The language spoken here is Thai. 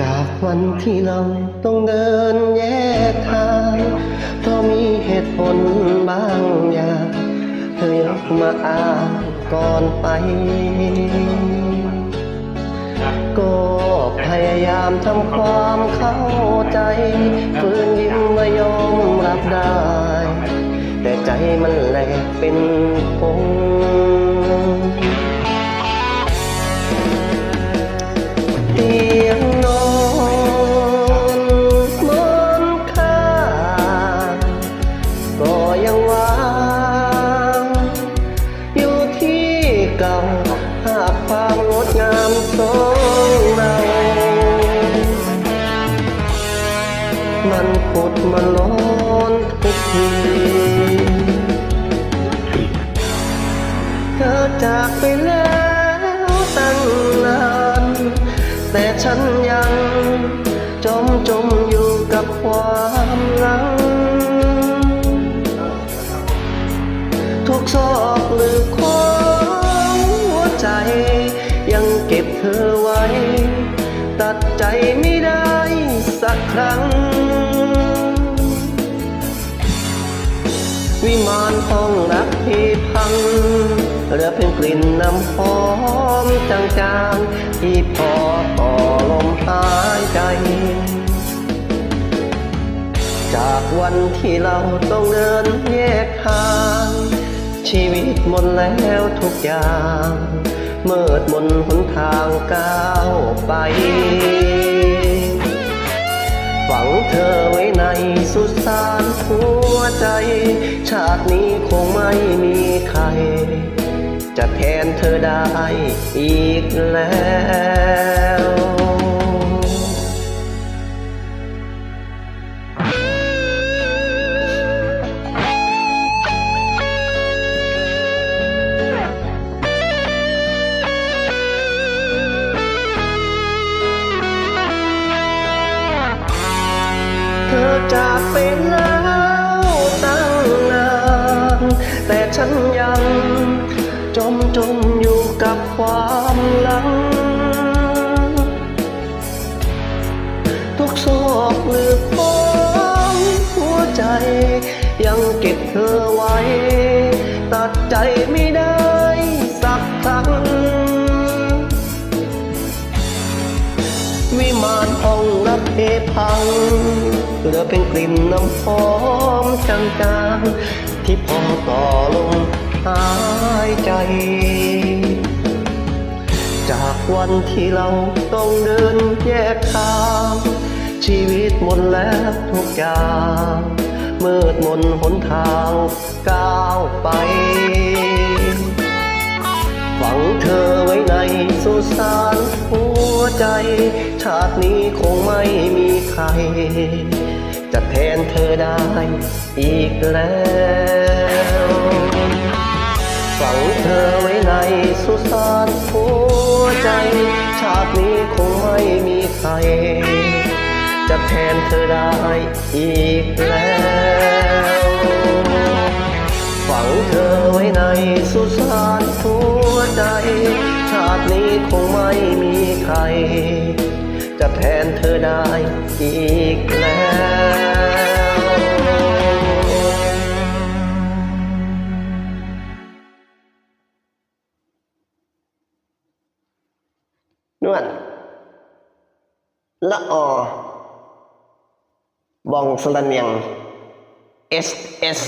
จากวันที่เราต้องเดินแยกทางเพราะมีเหตุผลบางอย่าง เธอยกมาอ้างก่อนไป ก็พยายามทำความเข้าใจฝืนยิ้มว่ายอมรับได้ แต่ใจมันแหลกเป็นพง ดงามสองเรา มันขุดมันร้อนทุกทีเธอจากไปแล้วตั้งนาน แต่ฉันยังจมจม ตัดใจไม่ได้สักครั้ง วิมานห้องรักที่พังเหลือเพียงกลิ่นน้ำหอมจางๆ ที่พอต่อลมหายใจ จากวันที่เราต้องเดินแยกทาง ชีวิตหมดแล้วทุกอย่าง เมื่อมนหนทางก้าวไป ฝังเธอไว้ในสุสานหัวใจ ชาตินี้คงไม่มีใคร จะแทนเธอได้อีกแล้ว เธอจากไปแล้วตั้งนานแต่ฉันยัง จมจมอยู่กับความหลัง ทุกซอกหรือของหัวใจ ยังเก็บเธอไว้ ตัดใจไม่ได้สักครั้งวิมานห้องรักเพพัง เหลือเป็นกลิ่นน้ำหอมจางๆที่พอต่อลมหายใจ จากวันที่เราต้องเดินแยกทาง ชีวิตหมดแล้วทุกอย่างมืดมนหนทางก้าวไปฝังเธอไว้ในสุสานหัว ใจ ชาตินี้คงไม่มีใคร จะแทนเธอได้อีกแล้วฝังเธอไว้ในสุสานหัวใจ ชาตินี้คงไม่มีใคร จะแทนเธอได้อีกแล้วฝังเธอไว้ในสุสานหัวใจ ชาตินี้คงไม่มีใคร จะแทนเธอได้อีกแล้วนวลละออบองสลันยัง S S